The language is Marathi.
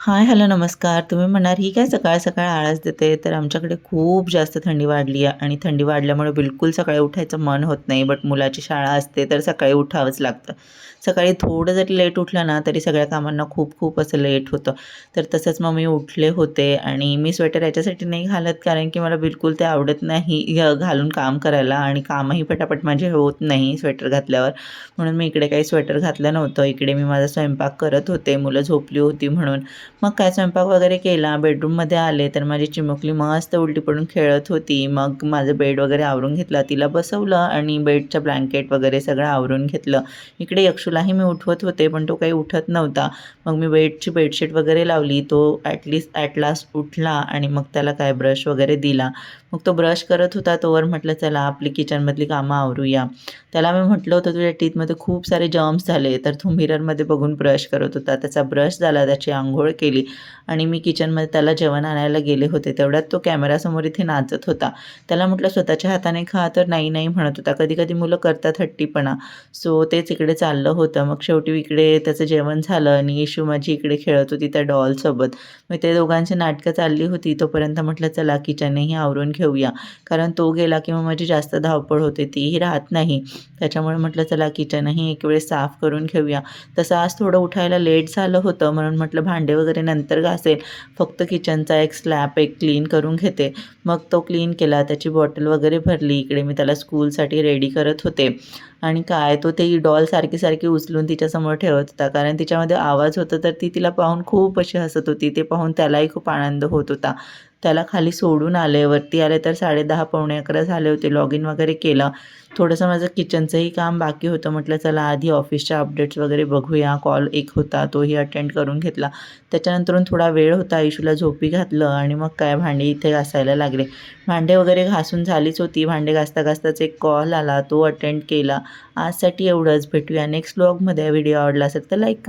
हाय हॅलो नमस्कार. तुम्ही म्हणाल ही काय सकाळ सकाळ आळस देते? तर आमच्याकडे खूप जास्त थंडी वाढली आहे आणि थंडी वाढल्यामुळे बिलकुल सकाळी उठायचं मन होत नाही बट मुलाची शाळा असते तर सकाळी उठावंच लागतं. सकाळी थोडं जरी लेट उठलं ना तरी सगळ्या कामांना खूप खूप असं लेट होतं. तर तसंच मग मी उठले होते आणि मी स्वेटर याच्यासाठी नाही घालत कारण की मला बिलकुल ते आवडत नाही घालून काम करायला आणि कामही पटापट माझे होत नाही स्वेटर घातल्यावर. म्हणून मी इकडे काही स्वेटर घातलं नव्हतं. इकडे मी माझा स्वयंपाक करत होते मुलं झोपली होती म्हणून. मग काय स्वयंपाक वगैरे केला? बेडरूममध्ये आले तर माझी चिमुकली मस्त उलटी पडून खेळत होती. मग माझं बेड वगैरे आवरून घेतला. तिला बसवलं आणि बेडचं ब्लँकेट वगैरे सगळं आवरून घेतलं. इकडे यक्षूलाही मी उठवत होते पण तो काही उठत नव्हता. मग मी बेडची बेडशीट वगैरे लावली. तो ॲटलिस्ट ॲट लास्ट उठला आणि मग त्याला काय ब्रश वगैरे दिला. मग तो ब्रश करत होता. तोवर म्हटलं चला आपली किचनमधली कामं आवरूया. त्याला मी म्हटलं होतं तुझ्या टीथमध्ये खूप सारे जर्म्स झाले. तर तो मिररमध्ये बघून ब्रश करत होता. त्याचा ब्रश झाला. त्याची आंघोळ केली. आणि मी किचनमध्ये त्याला जेवण आणायला गेले होते. तेवढ्यात तो कॅमेरासमोर इथे नाचत होता. त्याला म्हटलं स्वतःच्या हाताने खा तर नाही नाही म्हणत होता. कधी कधी मुलं करतात हट्टीपणा. सो तेच इकडे चाललं होतं. मग शेवटी इकडे त्याचं जेवण झालं आणि इशू माझी इकडे खेळत होती त्या डॉलसोबत मग ते दोघांची नाटकं चालली होती. तोपर्यंत म्हटलं चला किचनही आवरून घेऊया. कारण तो गेला किंवा माझी जास्त धावपळ होते तीही राहत नाही. त्याच्यामुळे म्हटलं चला किचनही एक वेळेस साफ करून घेऊया. तसं आज थोडं उठायला लेट झालं होतं. म्हणून म्हटलं भांडे वगैरे नंतर घासेल. फक्त किचनचा एक स्लॅब एक क्लीन करून घेते. मग तो क्लीन केला त्याची बॉटल वगैरे भरली. इकडे मी त्याला स्कूलसाठी रेडी करत होते. आणि काय तो ते डॉल सारखी सारखी उचलून तिच्यासमोर ठेवत होता. कारण तिच्यामध्ये आवाज होता तर ती तिला पाहून खूप अशी हसत होती. ते पाहून त्यालाही खूप आनंद होत होता. त्याला खाली सोडून आले वरती आले तर साडेदहा पावणे अकरा झाले होते. लॉग इन वगैरे केलं. थोडंसं माझं किचनचंही काम बाकी होतं. म्हटलं चला आधी ऑफिसच्या अपडेट्स वगैरे बघूया. कॉल एक होता तोही अटेंड करून घेतला. त्याच्यानंतरून थोडा वेळ होता इशूला झोपी घातलं आणि मग काय भांडी इथे घासायला लागले. भांडे वगैरे घासून झालीच होती. भांडे घासता घासताच एक कॉल आला. तो अटेंड केला. आजसाठी एवढंच. भेटूया नेक्स्ट ब्लॉगमध्ये व्हिडिओ आवडला असेल तर लाईक करा.